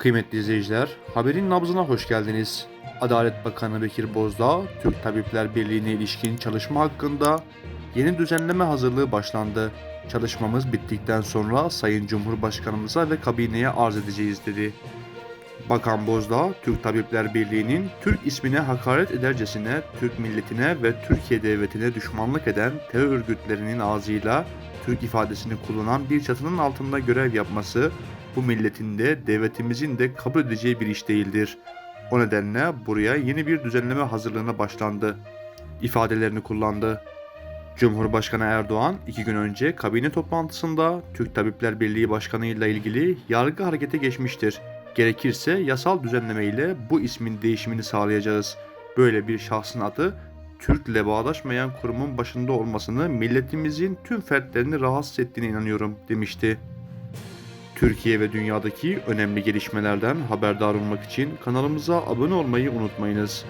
Kıymetli izleyiciler, haberin nabzına hoş geldiniz. Adalet Bakanı Bekir Bozdağ, Türk Tabipler Birliği'ne ilişkin çalışma hakkında yeni düzenleme hazırlığı başlandı. Çalışmamız bittikten sonra Sayın Cumhurbaşkanımıza ve kabineye arz edeceğiz dedi. Bakan Bozdağ, Türk Tabipler Birliği'nin Türk ismine hakaret edercesine Türk milletine ve Türkiye devletine düşmanlık eden terör örgütlerinin ağzıyla Türk ifadesini kullanan bir çatının altında görev yapması bu milletin de devletimizin de kabul edeceği bir iş değildir. O nedenle buraya yeni bir düzenleme hazırlığına başlandı. ifadelerini kullandı. Cumhurbaşkanı Erdoğan iki gün önce kabine toplantısında Türk Tabipler Birliği Başkanı ile ilgili yargı harekete geçmiştir. Gerekirse yasal düzenleme ile bu ismin değişimini sağlayacağız. Böyle bir şahsın adı Türk ile bağdaşmayan kurumun başında olmasını milletimizin tüm fertlerini rahatsız ettiğine inanıyorum demişti. Türkiye ve dünyadaki önemli gelişmelerden haberdar olmak için kanalımıza abone olmayı unutmayınız.